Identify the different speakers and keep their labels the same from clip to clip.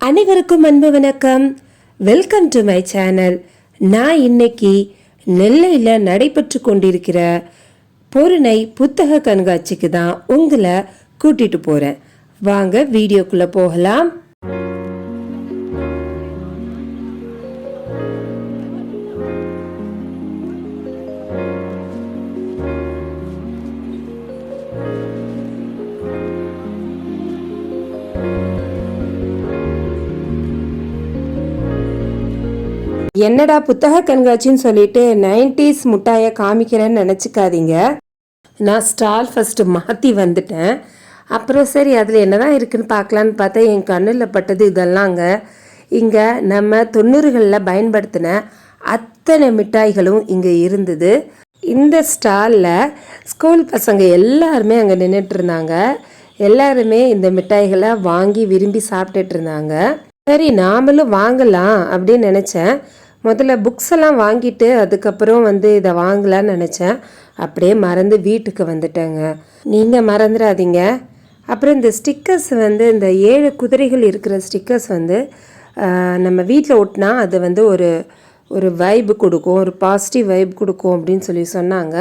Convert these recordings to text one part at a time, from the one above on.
Speaker 1: அனைவருக்கும் அன்பு வணக்கம். வெல்கம் டு மை சேனல் நான் இன்னைக்கு நெல்லையில் நடைபெற்று கொண்டிருக்கிற பொருணை புத்தக கண்காட்சிக்கு தான் உங்களை கூட்டிகிட்டு போகிறேன் வாங்க வீடியோக்குள்ளே போகலாம். என்னடா புத்தக கண்காட்சின்னு சொல்லிட்டு நைன்டிஸ் முட்டாயை காமிக்கிறேன்னு நினச்சிக்காதீங்க. நான் ஸ்டால் ஃபஸ்ட்டு மாற்றி வந்துட்டேன். அப்புறம் சரி அதில் என்னதான் இருக்குதுன்னு பார்க்கலான்னு பார்த்தா என் கண்ணில் பட்டது இதெல்லாங்க. இங்கே நம்ம தொண்ணூறுகளில் பயன்படுத்தின அத்தனை மிட்டாய்களும் இங்கே இருந்தது. இந்த ஸ்டாலில் ஸ்கூல் பசங்க எல்லாருமே அங்கே நின்றுட்டு இருந்தாங்க. எல்லாருமே இந்த மிட்டாய்களை வாங்கி விரும்பி சாப்பிட்டுட்டு இருந்தாங்க. சரி நாமளும் வாங்கலாம் அப்படின்னு நினச்சேன். முதல்ல புக்ஸ் எல்லாம் வாங்கிட்டு அதுக்கப்புறம் வந்து இதை வாங்கலாம்னு நினச்சேன். அப்படியே மறந்து வீட்டுக்கு வந்துட்டேங்க. நீங்கள் மறந்துடாதீங்க. அப்புறம் இந்த ஸ்டிக்கர்ஸ் வந்து இந்த ஏழு குதிரைகள் இருக்கிற ஸ்டிக்கர்ஸ் வந்து நம்ம வீட்டில் ஒட்டினா அது வந்து ஒரு ஒரு வைப் கொடுக்கும் ஒரு பாசிட்டிவ் வைப் கொடுக்கும் அப்படின்னு சொல்லி சொன்னாங்க.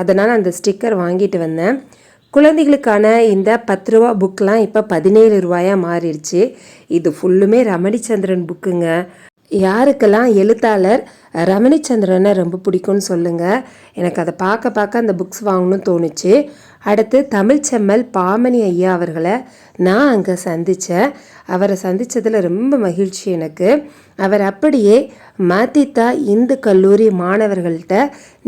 Speaker 1: அதனால் அந்த ஸ்டிக்கர் வாங்கிட்டு வந்தேன். குழந்தைகளுக்கான இந்த பத்து ரூபா புக்கெலாம் இப்போ பதினேழு ரூபாயாக மாறிடுச்சு. இது ஃபுல்லுமே ரமணிச்சந்திரன் புக்குங்க யாருக்கெல்லாம் எழுத்தாளர் ரமணிச்சந்திரனை ரொம்ப பிடிக்கும்னு சொல்லுங்கள் எனக்கு அதை பார்க்க பார்க்க அந்த புக்ஸ் வாங்கணும்னு தோணுச்சு. அடுத்து தமிழ்ச்செம்மல் பாமணி ஐயா அவர்களை நான் அங்கே சந்தித்தேன் அவரை சந்தித்ததில் ரொம்ப மகிழ்ச்சி எனக்கு. அவர் அப்படியே மதித்தா இந்து கல்லூரி மாணவர்கள்ட்ட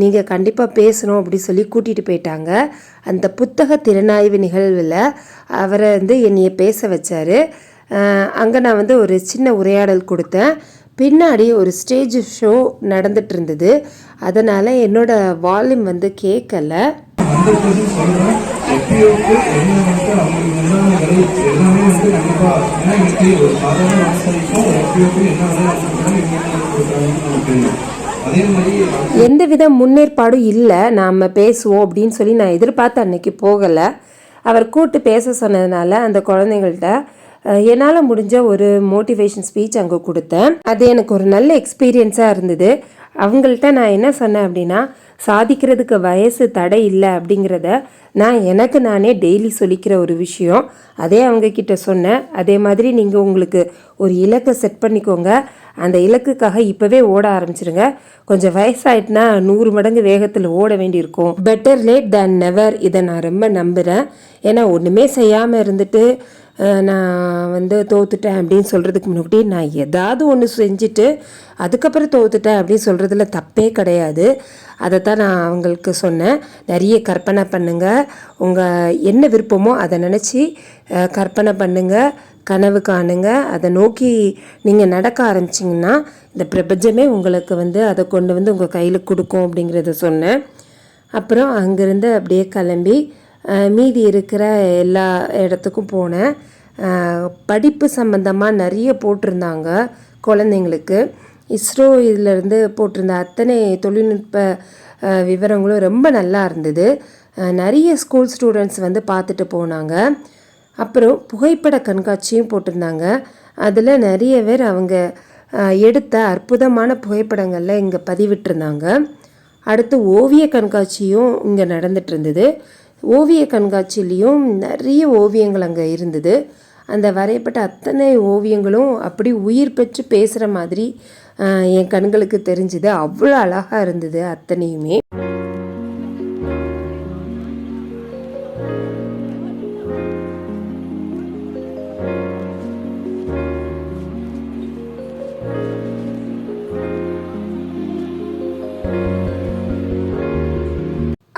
Speaker 1: நீங்கள் கண்டிப்பாக பேசணும் அப்படி சொல்லி கூட்டிகிட்டு போயிட்டாங்க. அந்த புத்தக திறனாய்வு நிகழ்வில் அவரை வந்து என்னையை பேச வச்சார். அங்கே நான் வந்து ஒரு சின்ன உரையாடல் கொடுத்தேன். பின்னாடி ஒரு ஸ்டேஜ் ஷோ நடந்துட்டு இருந்தது. அதனால் என்னோடய வால்யூம் வந்து கேட்கல
Speaker 2: வந்திருக்கிறது சொல்றேன். எப்பயோக்கு என்ன வந்து அவங்களுக்கு என்னென்ன விலை எல்லாமே வந்து கண்டிப்பா ஏன்னா இன்னைக்கு ஒரு சாதாரண விவசாயிக்கும் ஒரு எப்பயோக்கு என்ன விலை அவங்க என்ன கொடுக்குறாங்கன்னு நமக்கு தெரியும்.
Speaker 1: எந்தவித முன்னேற்பாடும் இல்லை நாம் பேசுவோம் அப்படின்னு சொல்லி நான் எதிர்பார்த்து அன்னைக்கு போகலை. அவர் கூப்பிட்டு பேச சொன்னதுனால அந்த குழந்தைங்கள்ட்ட என்னால் முடிஞ்ச ஒரு மோட்டிவேஷன் ஸ்பீச் அங்கே கொடுத்தேன். அது எனக்கு ஒரு நல்ல எக்ஸ்பீரியன்ஸாக இருந்தது. அவங்கள்ட்ட நான் என்ன சொன்னேன் அப்படின்னா சாதிக்கிறதுக்கு வயசு தடை இல்லை அப்படிங்கிறத நான் எனக்கு நானே டெய்லி சொல்லிக்கிற ஒரு விஷயம். அதே அவங்கக்கிட்ட சொன்னேன். அதே மாதிரி நீங்கள் உங்களுக்கு ஒரு இலக்கை செட் பண்ணிக்கோங்க. அந்த இலக்குக்காக இப்போவே ஓட ஆரம்பிச்சிருங்க. கொஞ்சம் வயசாயிட்டுனா நூறு மடங்கு வேகத்தில் ஓட வேண்டியிருக்கும். பெட்டர் லேட் தேன் நெவர் இதை நான் ரொம்ப நம்புகிறேன் ஏன்னா ஒன்றுமே செய்யாமல் இருந்துட்டு நான் வந்து தோத்துட்டேன் அப்படின்னு சொல்கிறதுக்கு முன்னாடி நான் ஏதாவது ஒன்று செஞ்சுட்டு அதுக்கப்புறம் தோத்துட்டேன் அப்படின்னு சொல்கிறதுல தப்பே கிடையாது. அதை தான் நான் அவங்களுக்கு சொன்னேன். நிறைய கற்பனை பண்ணுங்கள் உங்கள் என்ன விருப்பமோ அதை நினச்சி கற்பனை பண்ணுங்கள் கனவு காணுங்க. அதை நோக்கி நீங்கள் நடக்க ஆரம்பிச்சிங்கன்னா இந்த பிரபஞ்சமே உங்களுக்கு வந்து அதை கொண்டு வந்து உங்கள் கையில் கொடுக்கும் அப்படிங்கிறத சொன்னேன். அப்புறம் அங்கேருந்து அப்படியே கிளம்பி மீதி இருக்கிற எல்லா இடத்துக்கும் போனேன். படிப்பு சம்மந்தமாக நிறைய போட்டிருந்தாங்க குழந்தைங்களுக்கு. இஸ்ரோ இதிலேருந்து போட்டிருந்த அத்தனை தொழில்நுட்ப விவரங்களும் ரொம்ப நல்லா இருந்தது. நிறைய ஸ்கூல் ஸ்டூடெண்ட்ஸ் வந்து பார்த்துட்டு போனாங்க. அப்புறம் புகைப்பட கண்காட்சியும் போட்டிருந்தாங்க. அதில் நிறைய பேர் அவங்க எடுத்த அற்புதமான புகைப்படங்களில் இங்கே பதிவிட்டிருந்தாங்க. அடுத்து ஓவிய கண்காட்சியும் இங்கே நடந்துட்டு இருந்தது. ஓவிய கண்காட்சியிலையும் நிறைய ஓவியங்கள் அங்கே இருந்தது. அந்த வரையப்பட்ட அத்தனை ஓவியங்களும் அப்படி உயிர் பெற்று பேசுகிற மாதிரி என் கண்களுக்கு தெரிஞ்சுது. அவ்வளோ அழகாக இருந்தது அத்தனையுமே.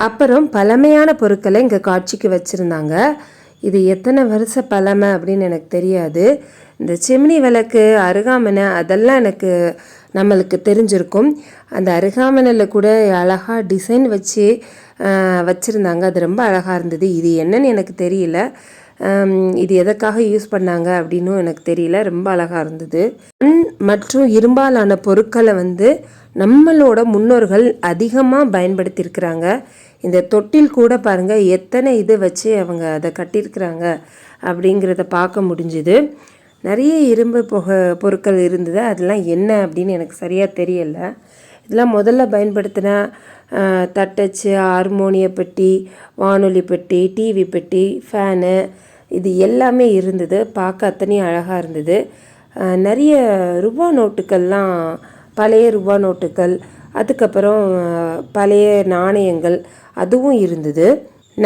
Speaker 1: அப்புறம் பழமையான பொருட்களை இங்கே காட்சிக்கு வச்சுருந்தாங்க. இது எத்தனை வருஷ பழமை அப்படின்னு எனக்கு தெரியாது. இந்த சிம்னி விளக்கு அருகாமனை அதெல்லாம் எனக்கு நம்மளுக்கு தெரிஞ்சிருக்கும். அந்த அருகாமனையில் கூட அழகாக டிசைன் வச்சு வச்சுருந்தாங்க. அது ரொம்ப அழகாக இருந்தது. இது என்னன்னு எனக்கு தெரியல. இது எதற்காக யூஸ் பண்ணாங்க அப்படின்னும் எனக்கு தெரியல. ரொம்ப அழகாக இருந்தது. மண் மற்றும் இரும்பாலான பொருட்களை வந்து நம்மளோட முன்னோர்கள் அதிகமாக பயன்படுத்தியிருக்கிறாங்க. இந்த தொட்டில் கூட பாருங்கள் எத்தனை இது வச்சு அவங்க அதை கட்டியிருக்கிறாங்க அப்படிங்கிறத பார்க்க முடிஞ்சுது. நிறைய இரும்பு புகை பொருட்கள் இருந்தது. அதெல்லாம் என்ன அப்படின்னு எனக்கு சரியாக தெரியலை. இதெல்லாம் முதல்ல பயன்படுத்தின தட்டச்சு ஹார்மோனிய பெட்டி வானொலி பெட்டி டிவி பெட்டி ஃபேனு இது எல்லாமே இருந்தது. பார்க்க அத்தனையும் அழகாக இருந்தது. நிறைய ரூபா நோட்டுக்கள்லாம் பழைய ரூபா நோட்டுகள் அதுக்கப்புறம் பழைய நாணயங்கள் அதுவும் இருந்தது.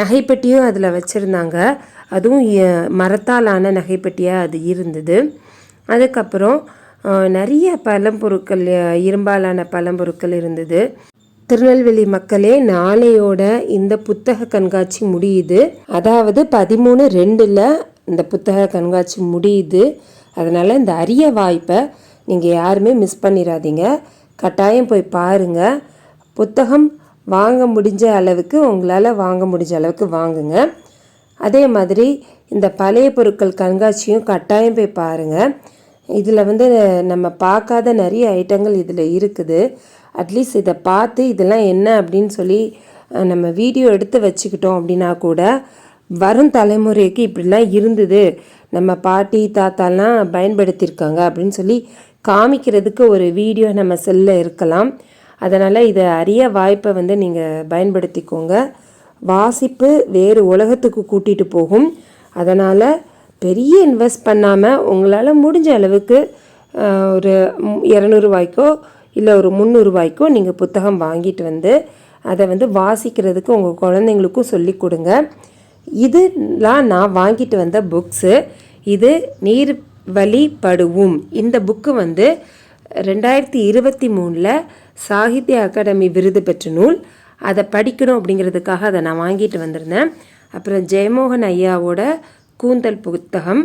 Speaker 1: நகைப்பெட்டியும் அதில் வச்சுருந்தாங்க. அதுவும் மரத்தாலான நகைப்பெட்டியாக அது இருந்தது. அதுக்கப்புறம் நிறைய பழம்பொருட்கள் இரும்பாலான பழம்பொருட்கள் இருந்தது. திருநெல்வேலி மக்களே நாளையோட இந்த புத்தக கண்காட்சி முடியுது. அதாவது பதிமூணு ரெண்டில் இந்த புத்தக கண்காட்சி முடியுது. அதனால் இந்த அரிய வாய்ப்பை நீங்கள் யாருமே மிஸ் பண்ணிடாதீங்க கட்டாயம் போய் பாருங்கள் புத்தகம் வாங்க முடிஞ்ச அளவுக்கு உங்களால் வாங்க முடிஞ்ச அளவுக்கு வாங்குங்க. அதே மாதிரி இந்த பழைய பொருட்கள் கண்காட்சியும் கட்டாயம் போய் பாருங்கள் இதில் வந்து நம்ம பார்க்காத நிறைய ஐட்டங்கள் இதில் இருக்குது. அட்லீஸ்ட் இதை பார்த்து இதெல்லாம் என்ன அப்படின்னு சொல்லி நம்ம வீடியோ எடுத்து வச்சுக்கிட்டோம் அப்படின்னா கூட வரும் தலைமுறைக்கு இப்படிலாம் இருந்தது. நம்ம பாட்டி தாத்தாலாம் பயன்படுத்தியிருக்காங்க அப்படின்னு சொல்லி காமிக்கிறதுக்கு ஒரு வீடியோ நம்ம செல்ல இருக்கலாம். அதனால் இதை அரிய வாய்ப்பை வந்து நீங்கள் பயன்படுத்திக்கோங்க. வாசிப்பு வேறு உலகத்துக்கு கூட்டிகிட்டு போகும். அதனால் பெரிய இன்வெஸ்ட் பண்ணாமல் உங்களால் முடிஞ்ச அளவுக்கு ஒரு இரநூறுவாய்க்கோ இல்லை ஒரு முந்நூறுவாய்க்கோ நீங்கள் புத்தகம் வாங்கிட்டு வந்து அதை வந்து வாசிக்கிறதுக்கு உங்கள் குழந்தைங்களுக்கும் சொல்லி கொடுங்க. இதெல்லாம் நான் வாங்கிட்டு வந்த புக்ஸு இது நீர் வழிபடுவோம் இந்த புக்கு வந்து ரெண்டாயிரத்தி இருபத்தி மூணில் சாகித்ய அகாடமி விருது பெற்ற நூல். அதை படிக்கணும் அப்படிங்கிறதுக்காக அதை நான் வாங்கிட்டு வந்திருந்தேன். அப்புறம் ஜெயமோகன் ஐயாவோட கூந்தல் புத்தகம்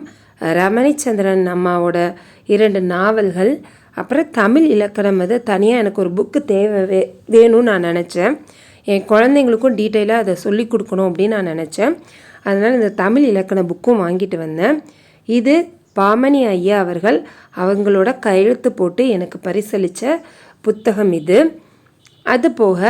Speaker 1: ரமணிச்சந்திரன் அம்மாவோட இரண்டு நாவல்கள் அப்புறம் தமிழ் இலக்கணம் வந்து தனியாக எனக்கு ஒரு புக்கு தேவை வே வேணும்னு நான் நினச்சேன். என் குழந்தைங்களுக்கும் டீட்டெயிலாக அதை சொல்லி கொடுக்கணும் அப்படின்னு நான் நினச்சேன். அதனால் இந்த தமிழ் இலக்கண புக்கும் வாங்கிட்டு வந்தேன். இது பாமணி ஐயா அவர்கள் அவங்களோட கையெழுத்து போட்டு எனக்கு பரிசளித்த புத்தகம் இது. அது போக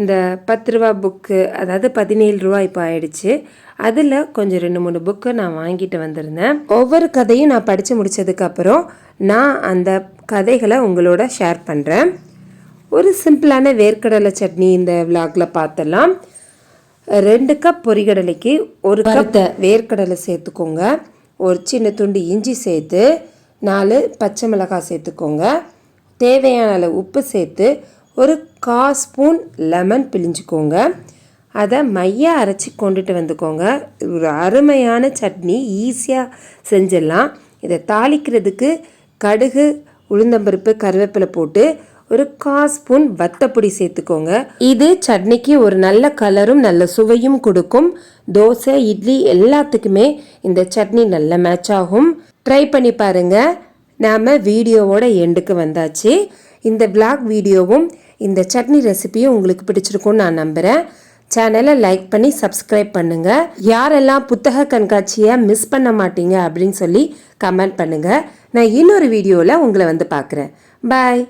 Speaker 1: இந்த பத்து ரூபா புக்கு அதாவது பதினேழு ரூபா இப்போ ஆயிடுச்சு. அதில் கொஞ்சம் ரெண்டு மூணு புக்கு நான் வாங்கிட்டு வந்திருந்தேன். ஒவ்வொரு கதையும் நான் படித்து முடிச்சதுக்கப்புறம் நான் அந்த கதைகளை உங்களோட ஷேர் பண்ணுறேன் ஒரு சிம்பிளான வேர்க்கடலை சட்னி இந்த விலாக்ல பார்த்தலாம் ரெண்டு கப் பொரிகடலைக்கு ஒரு கப் வேர்க்கடலை சேர்த்துக்கோங்க. ஒரு சின்ன துண்டு இஞ்சி சேர்த்து நாலு பச்சை மிளகாய் சேர்த்துக்கோங்க. தேவையான அளவு உப்பு சேர்த்து ஒரு கா ஸ்பூன் லெமன் பிழிஞ்சுக்கோங்க. அதை மையாக அரைச்சி கொண்டுட்டு வந்துக்கோங்க. ஒரு அருமையான சட்னி ஈஸியாக செஞ்சிடலாம். இதை தாளிக்கிறதுக்கு கடுகு உளுந்தம்பருப்பு கருவேப்பிலை போட்டு ஒரு கா ஸ்பூன் வத்தப்பொடி சேர்த்துக்கோங்க. இது சட்னிக்கு ஒரு நல்ல கலரும் நல்ல சுவையும் கொடுக்கும். தோசை இட்லி எல்லாத்துக்குமே இந்த சட்னி நல்ல மேட்ச் ஆகும். ட்ரை பண்ணி பாருங்க. நாம் வீடியோவோட எண்டுக்கு வந்தாச்சு. இந்த vlog வீடியோவும் இந்த சட்னி ரெசிபியும் உங்களுக்கு பிடிச்சிருக்கும்னு நான் நம்புகிறேன் சேனலை லைக் பண்ணி சப்ஸ்கிரைப் பண்ணுங்க. யாரெல்லாம் புத்தக கண்காட்சியை மிஸ் பண்ண மாட்டீங்க அப்படின்னு சொல்லி கமெண்ட் பண்ணுங்க. நான் இன்னொரு வீடியோவில் உங்களை வந்து பார்க்குறேன். பாய்